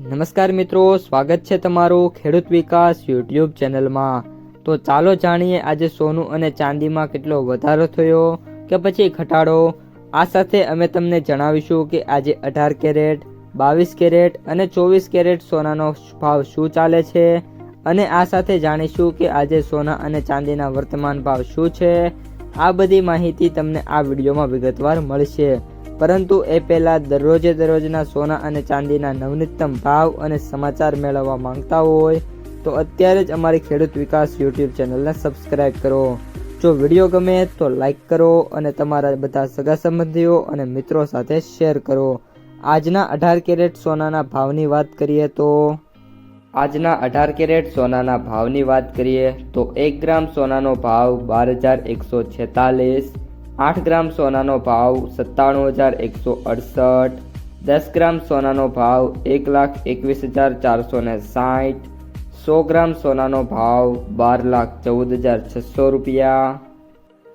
નમસ્કાર મિત્રો, સ્વાગત છે તમારું ખેડૂત વિકાસ યુટ્યુબ ચેનલમાં. તો ચાલો જાણીએ આજે સોનું અને ચાંદીમાં કેટલો વધારો થયો કે પછી ઘટાડો? આ સાથે અમે તમને જણાવીશું કે આજે અઢાર કેરેટ, બાવીસ કેરેટ અને ચોવીસ કેરેટ સોનાનો ભાવ શું ચાલે છે અને આ સાથે જાણીશું કે આજે સોના અને ચાંદીના વર્તમાન ભાવ શું છે. આ બધી માહિતી તમને આ વિડીયોમાં વિગતવાર મળશે. પરંતુ એ પહેલાં દરરોજે દરરોજના સોના અને ચાંદીના નવનીતમ ભાવ અને સમાચાર મેળવવા માંગતા હોય તો અત્યારે જ અમારી ખેડૂત વિકાસ યુટ્યુબ ચેનલને સબસ્ક્રાઇબ કરો. જો વીડિયો ગમે તો લાઈક કરો અને તમારા બધા સગા સંબંધીઓ અને મિત્રો સાથે શેર કરો. આજના અઢાર કેરેટ સોનાના ભાવની વાત કરીએ તો આજના અઢાર કેરેટ સોનાના ભાવની વાત કરીએ તો એક ગ્રામ સોનાનો ભાવ બાર હજાર એકસો છેતાલીસ આઠ ગ્રામ સોનાનો ભાવ સત્તાણું હજાર એકસો અડસઠ, દસ ગ્રામ સોનાનો ભાવ એક લાખ એકવીસ હજાર ચારસો ને સાઠ સો ગ્રામ સોનાનો ભાવ બાર લાખ ચૌદ હજાર છસો રૂપિયા.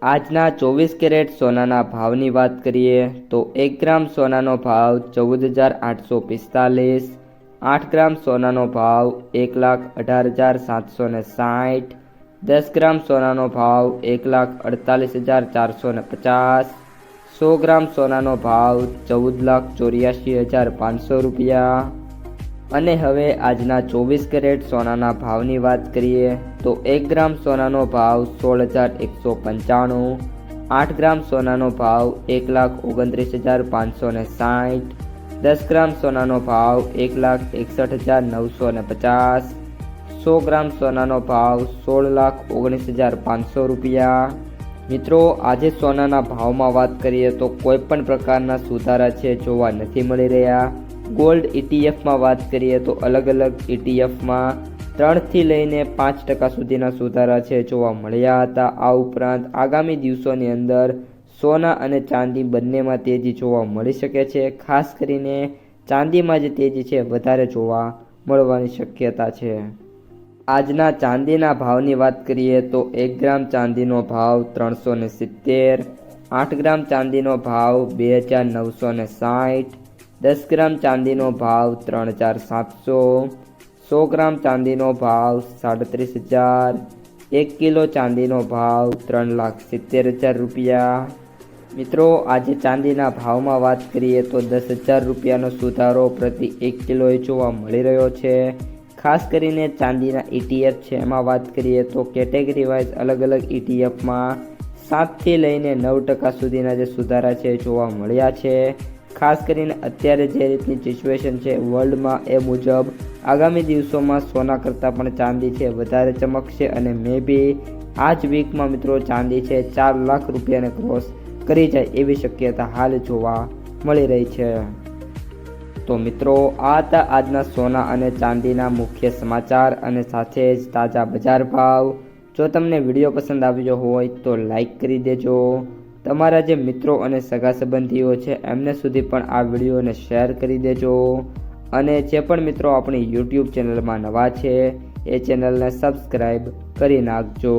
આજના ચોવીસ કેરેટ સોનાના ભાવની વાત કરીએ તો એક ગ્રામ સોનાનો ભાવ ચૌદ હજાર આઠસો પિસ્તાલીસ, આઠ ગ્રામ સોનાનો ભાવ એક લાખ અઢાર હજાર સાતસો ને સાઠ દસ ગ્રામ સોનાનો ભાવ એક લાખ અડતાલીસ હજાર ચારસો ને પચાસ. સો ગ્રામ સોનાનો ભાવ ચૌદ લાખ ચોર્યાસી હજાર પાંચસો રૂપિયા. અને હવે આજના ચોવીસ કેરેટ સોનાના ભાવની વાત કરીએ તો એક ગ્રામ સોનાનો ભાવ સોળ હજાર એકસો પંચાણું. આઠ ગ્રામ સોનાનો ભાવ એક લાખ ઓગણત્રીસ હજાર પાંચસો ને સાઠ. દસ ગ્રામ સોનાનો ભાવ એક લાખ એકસઠ હજાર નવસો ને પચાસ. સો ગ્રામ સોનાનો ભાવ સોળ લાખ ઓગણીસ હજાર પાંચસો રૂપિયા. મિત્રો, આજે સોનાના ભાવમાં વાત કરીએ તો કોઈ પણ પ્રકારના સુધારા છે જોવા નથી મળી રહ્યા. ગોલ્ડ ઇટીએફમાં વાત કરીએ તો અલગ અલગ ઇટીએફમાં ત્રણથી લઈને પાંચ ટકા સુધીના સુધારા છે જોવા મળ્યા હતા. આ ઉપરાંત આગામી દિવસોની અંદર સોના અને ચાંદી બંનેમાં તેજી જોવા મળી શકે છે. ખાસ કરીને ચાંદીમાં જે તેજી છે, વધારે જોવા મળવાની શક્યતા છે. આજના ચાંદીના ભાવની વાત કરીએ તો એક ગ્રામ ચાંદીનો ભાવ ત્રણસો ને સિત્તેર, આઠ ગ્રામ ચાંદીનો ભાવ બે હજાર નવસો ને સાઠ, દસ ગ્રામ ચાંદીનો ભાવ ત્રણ હજાર સાતસો, સો ગ્રામ ચાંદીનો ભાવ સાડત્રીસ હજાર, એક કિલો ચાંદીનો ભાવ ત્રણ લાખ સિત્તેર હજાર રૂપિયા. મિત્રો, આજે ચાંદીના ભાવમાં વાત કરીએ તો દસ હજાર રૂપિયાનો સુધારો પ્રતિ એક કિલોએ જોવા મળી રહ્યો છે. ખાસ કરીને ચાંદીના ઇટીએફ છે. એમાં વાત કરીએ તો કેટેગરી વાઇઝ અલગ અલગ ઇટીએફમાં સાતથી લઈને નવ ટકા સુધીના જે સુધારા છે જોવા મળ્યા છે. ખાસ કરીને અત્યારે જે રીતની સિચ્યુએશન છે વર્લ્ડમાં એ મુજબ આગામી દિવસોમાં સોના કરતાં પણ ચાંદી છે વધારે ચમકશે અને મે બી આ જ વીકમાં મિત્રો ચાંદી છે ચાર લાખ રૂપિયાને ક્રોસ કરી જાય એવી શક્યતા હાલ જોવા મળી રહી છે. તો મિત્રો, આ હતા આજના સોના અને ચાંદીના મુખ્ય સમાચાર અને સાથે જ તાજા બજાર ભાવ. જો તમને વીડિયો પસંદ આવ્યો હોય તો લાઈક કરી દેજો. તમારા જે મિત્રો અને સગા સંબંધીઓ છે, એમને સુધી પણ આ વિડીયોને શેર કરી દેજો. અને જે પણ મિત્રો આપણી યુટ્યુબ ચેનલમાં નવા છે, એ ચેનલને સબસ્ક્રાઈબ કરી નાખજો.